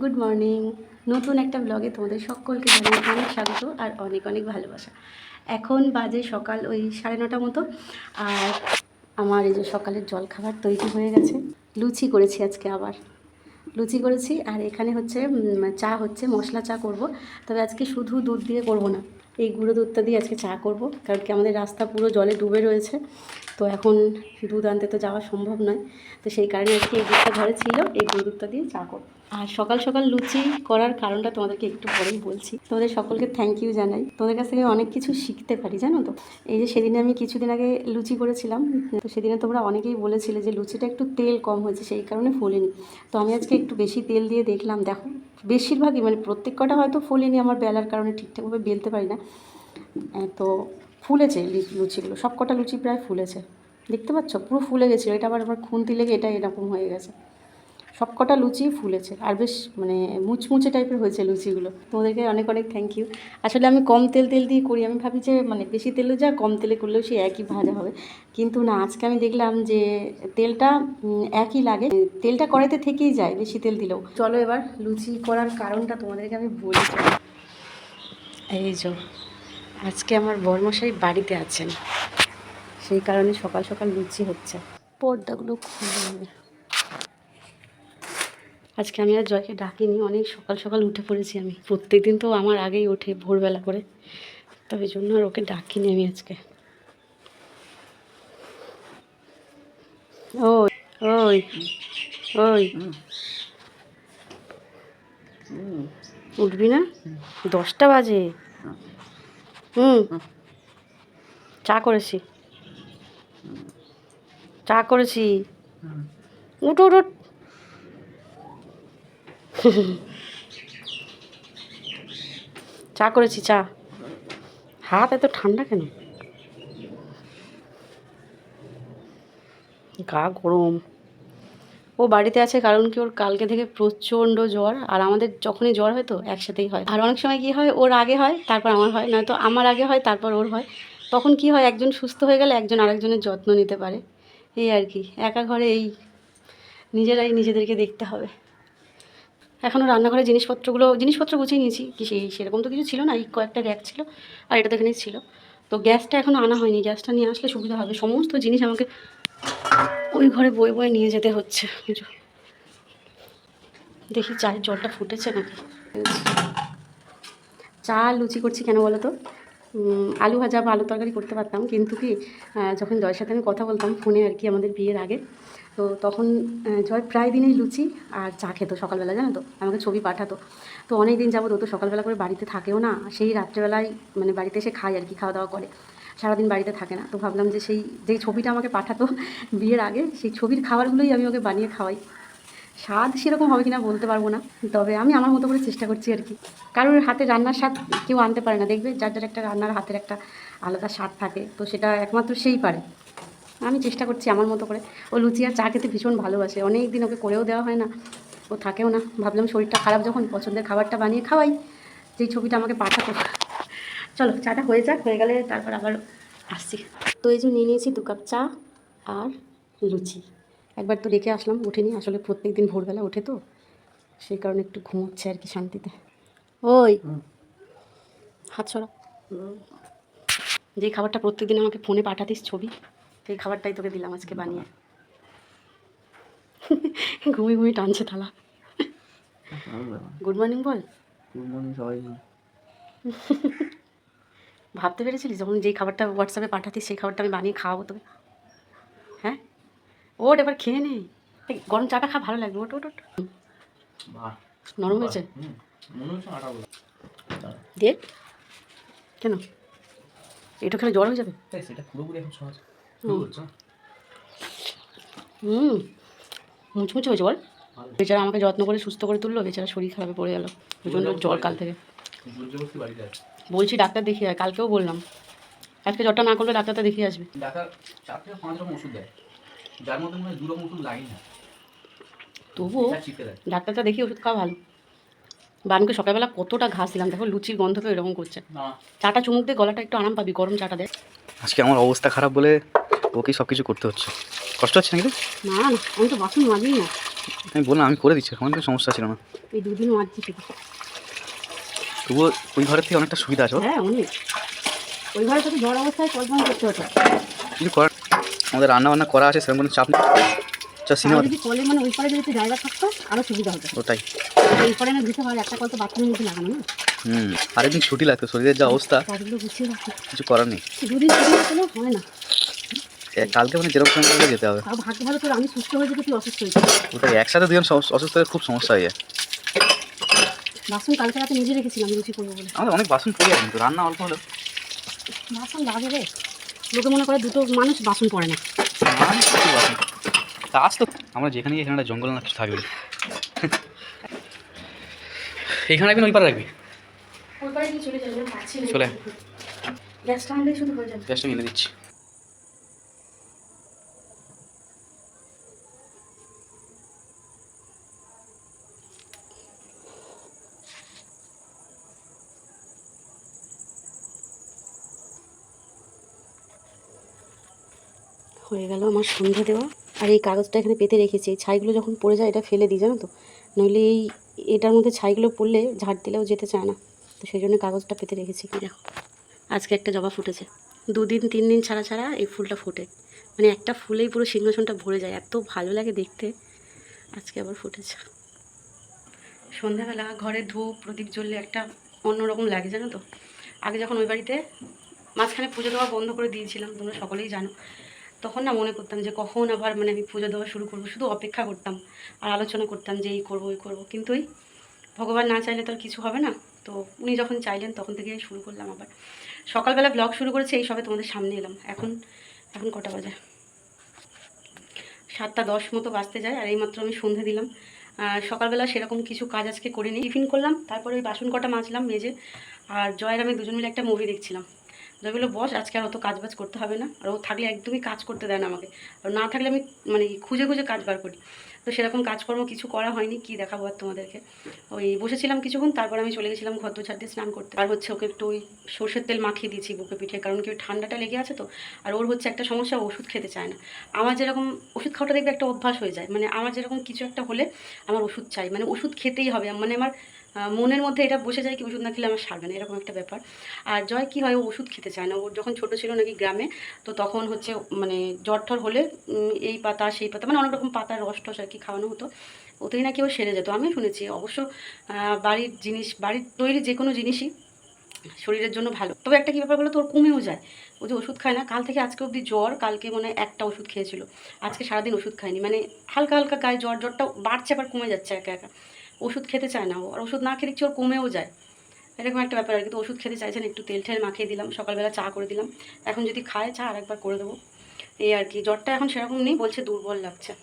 Good morning নতুন একটা ব্লগে তোমাদের সকলকে জানাই অনেক স্বাগত আর অনেক অনেক ভালোবাসা। এখন বাজে সকাল ওই সাড়ে নটা মতো, আর আমার এই যে সকালের জল খাবার তৈরি হয়ে গেছে। লুচি করেছি আজকে আবার। লুচি করেছি আর এখানে হচ্ছে চা হচ্ছে, মশলা চা করব। তবে আজকে শুধু দুধ দিয়ে করব না, এই গুঁড়ো দুধটা দিয়ে আজকে চা করব। কারণ কি আমাদের রাস্তা পুরো জলে ডুবে রয়েছে, তো এখন দুধ আনতে তো যাওয়া সম্ভব নয়। তো সেই কারণে আজকে এই দুধটা ঘরে ছিল এই গুঁড়ো দুধটা দিয়ে চা করব। আর সকাল সকাল লুচি করার কারণটা তোমাদেরকে একটু পরেই বলছি। তোমাদের সকলকে থ্যাংক ইউ জানাই। তোমাদের কাছ থেকে অনেক কিছু শিখতে পারি, জানো তো? এই যে সেদিনে আমি কিছুদিন আগে লুচি করেছিলাম, তো সেদিনে তোমরা অনেকেই বলেছিলে যে লুচিটা একটু তেল কম হয়েছে, সেই কারণে ফোলেনি। তো আমি আজকে একটু বেশি তেল দিয়ে দেখলাম, দেখো, বেশিরভাগই মানে প্রত্যেক কটা হয়তো ফোলেনি আমার বেলার কারণে ঠিকঠাকভাবে বেলতে পারি না। তো ফুলেছে লুচিগুলো, সব কটা লুচি প্রায় ফুলেছে। দেখতে পাচ্ছ? পুরো ফুলে গেছিল, এটা আবার আবার খুন্তি লেগে, এটা এরকম হয়ে গেছে। সব কটা লুচি ফুলেছে। আর বেশ মানে মুচমুচে টাইপের হয়েছে লুচিগুলো। তোমাদেরকে অনেক অনেক থ্যাংক ইউ আসলে আমি কম তেল তেল দিয়ে করি। আমি ভাবি যে মানে বেশি তেলে যা কম তেলে করলেও সে একই ভাজা হবে। কিন্তু না, আজকে আমি দেখলাম যে তেলটা একই লাগে। তেলটা কড়াইতে থেকেই যায় বেশি তেল দিলেও। চলো এবার লুচি করার কারণটা তোমাদেরকে আমি বলি। এই যে, আজকে আমার বরমশাই বাড়িতে আছেন। সেই কারণে সকাল সকাল লুচি হচ্ছে। পর্দাগুলো খুলে আজকে আমি আর জয়কে ডাকিনি, অনেক সকাল সকাল উঠে পড়েছি আমি। প্রত্যেকদিন তো আমার আগেই ওঠে ভোরবেলা করে। তো এই জন্য আর ওকে ডাকিনি আমি আজকে। ওই ওই ওই। উঠবি না? দশটা বাজে। হুম। চা করেছি। চা করেছি। উঠ উঠ চা করেছি, চা। হাত এত ঠান্ডা কেন? গা গরম। ও বাড়িতে আছে কারণ কি ওর কালকে থেকে প্রচণ্ড জ্বর, আর আমাদের যখনই জ্বর হয় তো একসাথেই হয়। আর অনেক সময় কি হয়, ওর আগে হয়, তারপর আমার হয়, নয়তো আমার আগে হয়, তারপর ওর হয়। তখন কি হয়, একজন সুস্থ হয়ে গেলে একজন আরেকজনের যত্ন নিতে পারে। এই আর কি, একা ঘরে এই নিজেরাই নিজেদেরকে দেখতে হবে। এখনও রান্নাঘরের জিনিসপত্রগুলো, জিনিসপত্র গুছিয়ে নিয়েছি। কি সেই, সেরকম তো কিছু ছিল না, এই কয়েকটা র্যাক ছিল আর এটা তো এখানেই ছিল। তো গ্যাসটা এখনও আনা হয়নি, গ্যাসটা নিয়ে আসলে সুবিধা হবে। সমস্ত জিনিস আমাকে ওই ঘরে বয়ে বয়ে নিয়ে যেতে হচ্ছে। দেখি চায়ের জলটা ফুটেছে নাকি? চা, লুচি করছি কেন বলো তো? আলু ভাজা বা আলু তরকারি করতে পারতাম। কিন্তু কি যখন জয়ের সাথে আমি কথা বলতাম, ফোনে আর কি আমাদের বিয়ের আগে তো তখন জয় প্রায় দিনই লুচি আর চা খেত সকালবেলা, জানো তো? আমাকে ছবি পাঠাতো। তো অনেক দিন যাব তো সকালবেলা করে বাড়িতে থাকেও না। সেই রাত্রেবেলায় মানে বাড়িতে এসে খায় আর কি খাওয়া দাওয়া করে। সারাদিন বাড়িতে থাকে না। তো ভাবলাম যে সেই যেই ছবিটা আমাকে পাঠাতো বিয়ের আগে, সেই ছবির খাবারগুলোই আমি ওকে বানিয়ে খাওয়াই। স্বাদ সেরকম হবে কিনা বলতে পারব না। তবে আমি আমার মতো করে চেষ্টা করছি আর কি। কারোর হাতে রান্নার স্বাদ কেউ আনতে পারে না। দেখবে যার যার একটা রান্নার হাতের একটা আলাদা স্বাদ থাকে। তো সেটা একমাত্র সেই পারে। আমি চেষ্টা করছি আমার মতো করে। ও লুচি আর চা খেতে ভীষণ ভালোবাসে। অনেক দিন ওকে করেও দেওয়া হয় না। ও থাকেও না। ভাবলাম শরীরটা খারাপ যখন পছন্দের খাবারটা বানিয়ে খাওয়াই। যেই ছবিটা আমাকে পাঠাতো। চলো চাটা হয়ে যাক হয়ে গেলে তারপর আবার আসছি। তো এই যে নিয়ে নিয়েছি দু কাপ চা আর লুচি। একবার তো রেখে আসলাম উঠেনি। আসলে প্রত্যেক দিন ভোরবেলা ওঠে তো। সেই কারণে একটু ঘুমোচ্ছে আর কি শান্তিতে। ওই! হাত সরা যেই খাবারটা প্রত্যেকদিন আমাকে ফোনে পাঠাতিস ছবি সেই খাবারটাই তোকে দিলাম আজকে বানিয়ে। ঘুমিয়ে ঘুমিয়ে টানছে থালা। গুড মর্নিং বল। গুড মর্নিং সবাই। ভাবতে পেরেছিলিস যখন যেই খাবারটা হোয়াটসঅ্যাপে পাঠাতিস সেই খাবারটা আমি বানিয়ে খাওয়াবো তোকে? হ্যাঁ? ওট এবার খেয়ে নে। গরম চাটা খা ভালো লাগবে। ওট ওট ওট। নরম হয়েছে? দিয়ে কেন? এটা খেলে জ্বর হয়ে যাবে? সেটা পুরোপুরি এখন সহজ। হুম। মুচমুচে হয়েছে বল। বেচারা আমাকে যত্ন করে সুস্থ করে তুললো বেচারা শরীর খারাপে পড়ে গেল। প্রচণ্ড জ্বর কাল থেকে। বলছি ডাক্তার দেখিয়ে আয় কালকেও বললাম। আজকে জ্বরটা না করলে ডাক্তারটা দেখিয়ে আসবে। ডাক্তার চার থেকে পাঁচ রকম ওষুধ দেয়। যার মধ্যে মনে হয় দু রকম ওষুধ লাগে না তবুও ডাক্তারটা দেখিয়ে ওষুধ খাওয়া ভালো। বানুকে সকালবেলা কতটা ঘাস দিলাম দেখো লুচির গন্ধ তো এরকম করছে। চাটা চুমুক দিয়ে গলাটা একটু আরাম পাবি গরম চাটা দে। আজকে আমার অবস্থা খারাপ বলে ওকেই সব কিছু করতে হচ্ছে। কষ্ট হচ্ছে নাকি? না না আমি তো বাসন মাজিই না। আমি বললাম আমি করে দিচ্ছি আমার কোনো সমস্যা ছিল না। এই দুদিন মারছি শুধু। তবুও ওই ঘরের থেকে অনেকটা সুবিধা আছে। হ্যাঁ অনেক। ওই ঘরে তোকে ঝড় অবস্থায় কল্পনা করতে হতো? কিছু করার আমাদের রান্না বান্না করা আছে সেরকম কোনো চাপ নেই। আচ্ছা সিনেমা আর যদি কলে মানে ওই পারে যদি একটু জায়গা থাকতো আরও সুবিধা হতো। ওটাই। এই পারে না দিতে হয় একটা কল তো বাথরুমের মধ্যে লাগানো না? হুম আরেকদিন ছুটি লাগতো শরীরের যা অবস্থা। কিছু করার নেই। দুদিন হয় না। কালকে মানে যেরকম সময় করে যেতে হবে। ভাগ্য ভালো তোর আমি সুস্থ হয়ে যেতে তুই অসুস্থ হয়েছিস ওটাই একসাথে দুজন অসুস্থ হয়ে খুব সমস্যা হয়ে যায়। বাসন কালকে রাতে নিজে রেখেছিলাম রুচি করব বলে। আমাদের অনেক বাসন পড়ে যায় কিন্তু রান্না অল্প হলো বাসন লাগে রে। লোকে মনে করে দুটো মানুষ বাসন পড়ে না। কাজ তো আমরা যেখানে গিয়ে এখানে একটা জঙ্গল না কিছু থাকবে এইখানে রাখবি না ওই পারে রাখবি? চলে। গ্যাসটা হয়ে এনে দিচ্ছি হয়ে গেল আমার সন্ধে দেওয়া। আর এই কাগজটা এখানে পেতে রেখেছি। এই ছাইগুলো যখন পড়ে যায়, এটা ফেলে দিই, জানো তো? নইলে এই এটার মধ্যে ছাইগুলো পড়লে ঝাড় দিলেও যেতে চায় না। তো সেই জন্য কাগজটা পেতে রেখেছি। দেখো, আজকে একটা জবা ফুটেছে। দুদিন, তিন দিন ছাড়া ছাড়া এই ফুলটা ফোটে। মানে একটা ফুলেই পুরো সিংহাসনটা ভরে যায়। এত ভালো লাগে দেখতে। আজকে আবার ফুটেছে। সন্ধ্যাবেলা ঘরে ধূপ, প্রদীপ জ্বললে একটা অন্যরকম লাগে, জানো তো? আগে যখন ওই বাড়িতে মাঝখানে পুজো দেওয়া বন্ধ করে দিয়েছিলাম, তোমরা সকলেই জানো। তখন না মনে করতাম যে কখন আবার মানে আমি পুজো দেওয়া শুরু করব, শুধু অপেক্ষা করতাম আর আলোচনা করতাম যে এই করব, ওই করব। কিন্তু ওই ভগবান না চাইলে তো আর কিছু হবে না। তো উনি যখন চাইলেন তখন থেকে শুরু করলাম আবার। সকালবেলা ব্লগ শুরু করেছি, এই সবে তোমাদের সামনে এলাম। এখন এখন কটা বাজে? সাতটা দশ মতো বাজতে যায়, আর এইমাত্র আমি সন্ধে দিলাম। সকালবেলা সেরকম কিছু কাজ আজকে করে করিনি। টিফিন করলাম, তারপরে ওই বাসন কটা মাজলাম, মেজে। আর জয়ের আমি দুজন মিলে একটা মুভি দেখছিলাম। বলল বস, আজকে আর অত কাজ বাজ করতে হবে না। আর ও থাকলে একদমই কাজ করতে দেয় না আমাকে। আর না থাকলে আমি মানে খুঁজে খুঁজে কাজ বার করি। তো সেরকম কাজকর্ম কিছু করা হয়নি, কি দেখাবো আর তোমাদেরকে। ওই বসেছিলাম কিছুক্ষণ, তারপর আমি চলে গেছিলাম ঘর ছাড় দিয়ে স্নান করতে। আর হচ্ছে ওকে একটু ওই সর্ষের তেল মাখিয়ে দিয়েছি বুকে পিঠে, কারণ কি ঠান্ডাটা লেগে আছে তো। আর ওর হচ্ছে একটা সমস্যা ওষুধ খেতে চায় না। আমার যেরকম ওষুধ খাওয়াটা দেখবে একটা অভ্যাস হয়ে যায়। মানে আমার যেরকম কিছু একটা হলে আমার ওষুধ চাই। মানে ওষুধ খেতেই হবে। মানে আমার মনের মধ্যে এটা বসে যায় কি, ওষুধ না খেলে আমার সারবে না, এরকম একটা ব্যাপার। আর জয় কি হয় ওষুধ খেতে চায় না। ওর যখন ছোট ছিল নাকি গ্রামে, তো তখন হচ্ছে মানে জ্বর ঠর হলে এই পাতা, সেই পাতা মানে অনেক রকম পাতার রস টস আর কি খাওয়ানো হতো। ওতেই নাকি ও সেরে যেত আমি শুনেছি। অবশ্য বাড়ির জিনিস, বাড়ির তৈরি যে কোনো জিনিসই শরীরের জন্য ভালো। তবে একটা কী ব্যাপার বলো তোর কমেও যায়। ও যে ওষুধ খায় না, কাল থেকে আজকে অবধি জ্বর, কালকে মনে হয় একটা ওষুধ খেয়েছিল। আজকে সারাদিন ওষুধ খায়নি। মানে হালকা হালকা গায়ে জ্বর জ্বরটা বাড়ছে, আবার কমে যাচ্ছে একা একা। ওষুধ খেতে চায় না ও। আর ওষুধ না দেখছি ওর কমেও যায়? এরকম একটা ব্যাপার আর কি। তো ওষুধ খেতে চাইছেন, একটু তেল ঠেল মাখিয়ে দিলাম, সকালবেলা চা করে দিলাম। এখন যদি খায়, চা আরেকবার করে দেবো। এই আর কি, জ্বরটা এখন সেরকম নেই, বলছে দুর্বল লাগছে।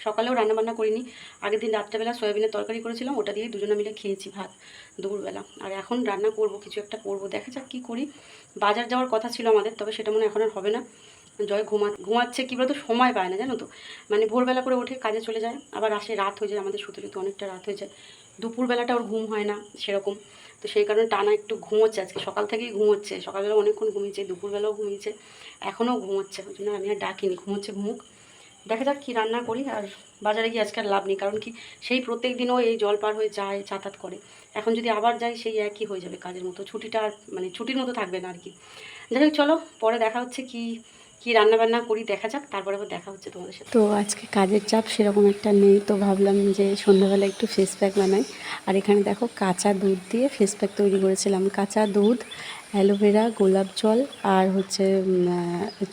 সকালেও রান্নাবান্না করিনি, আগের দিন রাত্রেবেলা সয়াবিনের তরকারি করেছিলাম, ওটা দিয়ে দুজনে মিলে খেয়েছি ভাত দুপুরবেলা। আর এখন রান্না করব, কিছু একটা করব। দেখা যাক কী করি। বাজার যাওয়ার কথা ছিল আমাদের, তবে সেটা মনে এখন আর হবে না। জয় ঘুমা, ঘুমাচ্ছে কী বলতো? সময় পায় না, জানো তো? মানে ভোরবেলা করে উঠে কাজে চলে যায়, আবার আসে রাত হয়ে যায়, আমাদের শুতে শুতে অনেকটা রাত হয়ে যায়। দুপুরবেলাটা ওর ঘুম হয় না, সেরকম। তো সেই কারণে টানা একটু ঘুমোচ্ছে, আজকে সকাল থেকেই ঘুমোচ্ছে, সকালবেলা অনেকক্ষণ ঘুমিয়েছে, দুপুরবেলাও ঘুমিয়েছে, এখনও ঘুমোচ্ছে। ওই জন্য আমি আর ডাকিনি, ঘুমোচ্ছে ঘুমুক দেখা যাক কী রান্না করি, আর বাজারে গিয়ে আজকে আর লাভ নেই, কারণ কি সেই প্রত্যেক দিনও এই জল পার হয়ে যায়, যাতায়াত করে। এখন যদি আবার যাই, সেই একই হয়ে যাবে কাজের মতো। ছুটিটা আর মানে ছুটির মতো থাকবে না আর কি। যাই হোক, চলো, পরে দেখা হচ্ছে কি কি রান্না বান্না করি দেখা যাক, তারপরে আবার দেখা হচ্ছে তোমাদের সাথে। তো আজকে কাজের চাপ সেরকম একটা নেই, তো ভাবলাম যে সন্ধ্যাবেলা একটু ফেস প্যাক বানাই। আর এখানে দেখো কাঁচা দুধ দিয়ে ফেস প্যাক তৈরি করেছিলাম। কাঁচা দুধ, অ্যালোভেরা, গোলাপ জল আর হচ্ছে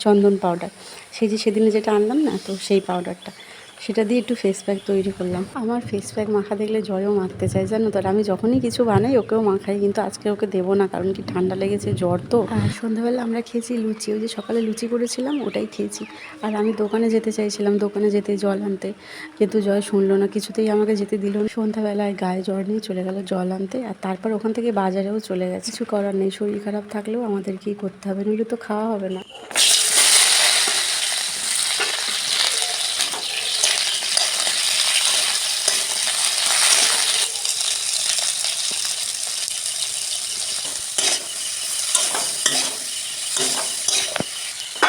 চন্দন পাউডার সেই যে সেদিনে যেটা আনলাম না, তো সেই পাউডারটা সেটা দিয়ে একটু ফেস প্যাক তৈরি করলাম। আমার ফেস প্যাক মাখা দেখলে জয়ও মাখতে চাই জানো তো? আমি যখনই কিছু বানাই, ওকেও মাখাই, কিন্তু আজকে ওকে দেবো না, কারণ কি ঠান্ডা লেগেছে, জ্বর তো। আর সন্ধ্যাবেলা আমরা খেয়েছি লুচি, ওই যে সকালে লুচি করেছিলাম, ওটাই খেয়েছি। আর আমি দোকানে যেতে চাইছিলাম, দোকানে যেতে জল আনতে। কিন্তু জয় শুনলো না, কিছুতেই আমাকে যেতে দিল না। সন্ধ্যাবেলায় গায়ে জ্বর নিয়ে চলে গেল জল আনতে, আর তারপর ওখান থেকে বাজারেও চলে গেছে। কিছু করার নেই, শরীর খারাপ থাকলেও আমাদেরকেই করতে হবে, নইলে তো খাওয়া হবে না।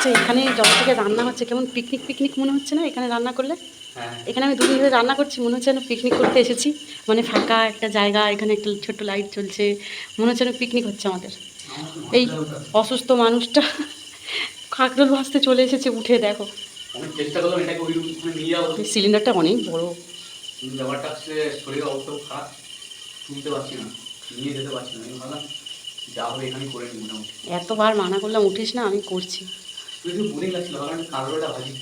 আচ্ছা এখানে যত থেকে রান্না হচ্ছে কেমন পিকনিক পিকনিক মনে হচ্ছে না এখানে রান্না করলে? হ্যাঁ। এখানে আমি দুদিন ধরে রান্না করছি মনে হচ্ছে যেন পিকনিক করতে এসেছি। মানে ফাঁকা একটা জায়গা এখানে একটা ছোট্ট লাইট চলছে মনে হচ্ছে যেন পিকনিক হচ্ছে আমাদের। এই অসুস্থ মানুষটা কাকরোল ভাসতে চলে এসেছে উঠে দেখো। সিলিন্ডারটা অনেক বড়। ব্যাপারটা হচ্ছে শরীরের অবস্থা খারাপ তুলতে পারছি না নিয়ে যেতে পারছি না। আমি ভাবলাম যা হবে এখানেই করে নিই মোটামুটি। এতবার মানা করলাম উঠিস না আমি করছি। একটু বোরিং লাগছিল একটু কালোটা ভাজি।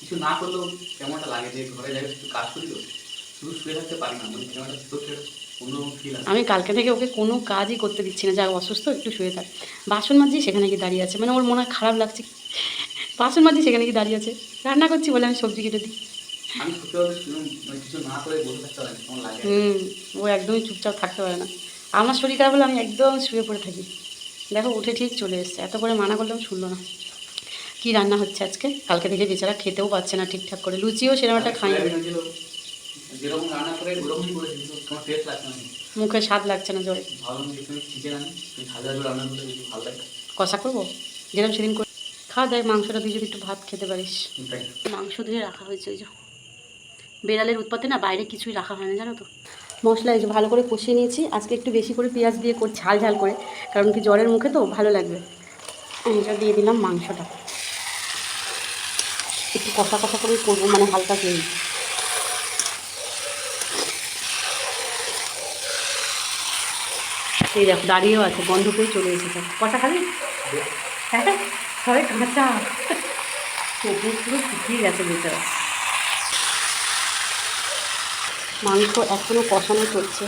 কিছু না করলেও কেমনটা লাগে যে ঘরে যাই একটু কাজ করি তো। শুধু শুয়ে থাকতে পারি না মানে কেমনটা ফিল আসে। আমি কালকে থেকে ওকে কোনো কাজই করতে দিচ্ছি না যা অসুস্থ একটু শুয়ে থাক। বাসন মাজি সেখানে গিয়ে দাঁড়িয়ে আছে। মানে ওর মনে হয় খারাপ লাগছে বাসন মাজি সেখানে গিয়ে দাঁড়িয়ে আছে। রান্না করছি বলে আমি সবজি কেটে দিই। মানে কিছু কেমন হুম ও একদমই চুপচাপ থাকতে পারে না। আমার শরীর খারাপ হলে আমি একদম শুয়ে পড়ে থাকি। দেখো উঠে ঠিক চলে এসছে। এত করে মানা করলেও শুনলো না। কি রান্না হচ্ছে আজকে? কালকে থেকে বেচারা খেতেও পাচ্ছে না ঠিকঠাক করে। লুচিও সেরকম একটা খাই মুখে স্বাদ লাগছে না লাগে। কষা করব? যেরকম সেদিন করে খাওয়া দেয় মাংসটা দিয়ে যদি একটু ভাত খেতে পারিস। মাংস ধুয়ে রাখা হয়েছে ওই যে। বেড়ালের উৎপাতে না বাইরে কিছুই রাখা হয় না জানো তো। মশলা এই যে ভালো করে কষিয়ে নিয়েছি। আজকে একটু বেশি করে পেঁয়াজ দিয়ে ঝাল ঝাল করে। কারণ কি জ্বরের মুখে তো ভালো লাগবে। এটা দিয়ে দিলাম মাংসটা। কষা কষা করেই করব মানে হালকা গ্রেভি এই দেখো, দাঁড়িয়েও আছে, বন্ধ করে চলে এসেছে। কষা খাবি? হ্যাঁ সবাই কাঁচা পুরো শুকিয়ে গেছে বেচারা মাংস এখনও কষানো চলছে।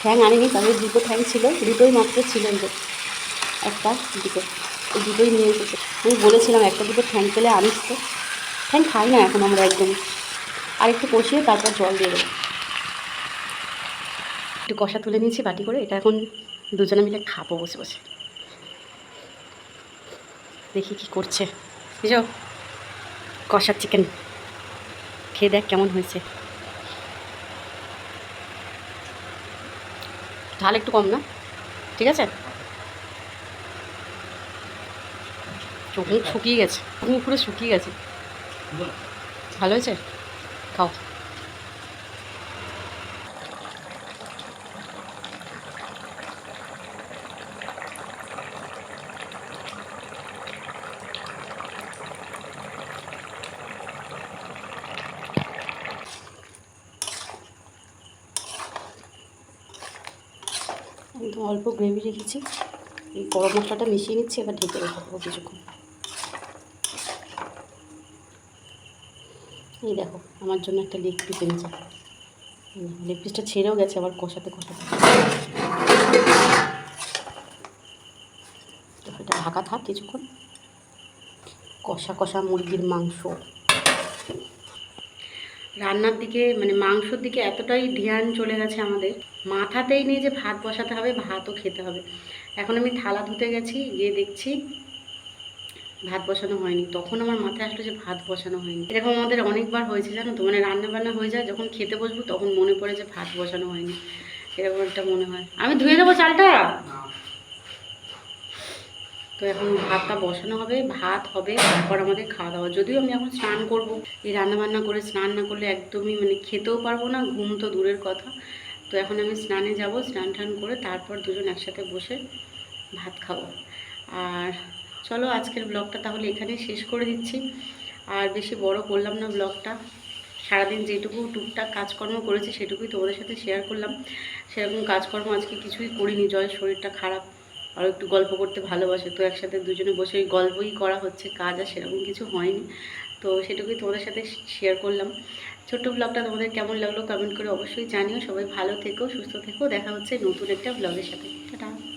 ঠ্যাং আনিনি, তবে দুটো ঠ্যাং ছিল, দুটোই মাত্র ছিল একটা, দুটো। দুটোই নিয়ে এসেছে। আমি বলেছিলাম একটা দুটো ঠ্যাং পেলে আনিস তো। ঠ্যাং খাই না এখন আমরা একদম। আর একটু কষিয়ে তারপর জল দিয়ে দেবো। একটু কষা তুলে নিয়েছি বাটি করে, এটা এখন দুজনে মিলে খাব বসে বসে। দেখি কি করছে। বুঝো কষার চিকেন খেয়ে দেখ কেমন হয়েছে। ঝাল একটু কম না? ঠিক আছে? চোখ মুখ শুকিয়ে গেছে। চোখ মুখ পুরো শুকিয়ে গেছে। ভালো হয়েছে? খাও। অল্প গ্রেভি রেখেছি। এই গরম মশলাটা মিশিয়ে নিচ্ছি, এবার ঢেকে রেখে দেবো কিছুক্ষণ। এই দেখো, আমার জন্য একটা লেগ পিস এনেছে। লেগ পিসটা ছেড়েও গেছে, আবার কষাতে কষাতে। এটা ঢাকা থাক কিছুক্ষণ। কষা কষা মুরগির মাংস। রান্নার দিকে মানে মাংসর দিকে এতটাই ধ্যান চলে গেছে আমাদের। মাথাতেই নেই যে ভাত বসাতে হবে, ভাতও খেতে হবে। এখন আমি থালা ধুতে গেছি, গিয়ে দেখছি ভাত বসানো হয়নি। তখন আমার মাথায় আসলো যে ভাত বসানো হয়নি। এরকম আমাদের অনেকবার হয়েছে জানো তো? মানে রান্না বান্না হয়ে যায়, যখন খেতে বসবো তখন মনে পড়ে যে ভাত বসানো হয়নি। এরকম একটা মনে হয়। আমি ধুয়ে দেবো চালটা? তো এখন ভাতটা বসানো হবে, ভাত হবে, তারপর আমাদের খাওয়া দাওয়া। যদিও আমি এখন স্নান করব। এই রান্না বান্না করে, স্নান না করলে একদমই মানে খেতেও পারব না, ঘুম তো দূরের কথা। তো এখন আমি স্নানে যাব স্নান টান করে তারপর দুজন একসাথে বসে ভাত খাব। আর চলো আজকের ব্লগটা তাহলে এখানে শেষ করে দিচ্ছি। আর বেশি বড় করলাম না ব্লগটা। সারাদিন যেটুকু টুকটাক কাজকর্ম করেছি সেটুকুই তোমাদের সাথে শেয়ার করলাম। সেরকম কাজকর্ম আজকে কিছুই করিনি জয়ের শরীরটা খারাপ। আর একটু গল্প করতে ভালোবাসে, তো একসাথে দুজনে বসে ওই গল্পই করা হচ্ছে, কাজ আর সেরকম কিছু হয়নি। তো সেটুকুই তোমাদের সাথে শেয়ার করলাম। ছোট্ট ব্লগটা তোমাদের কেমন লাগল কমেন্ট করে অবশ্যই জানিও। সবাই ভালো থেকো, সুস্থ থেকো। দেখা হচ্ছে নতুন একটা ব্লগের সাথে। টাটা।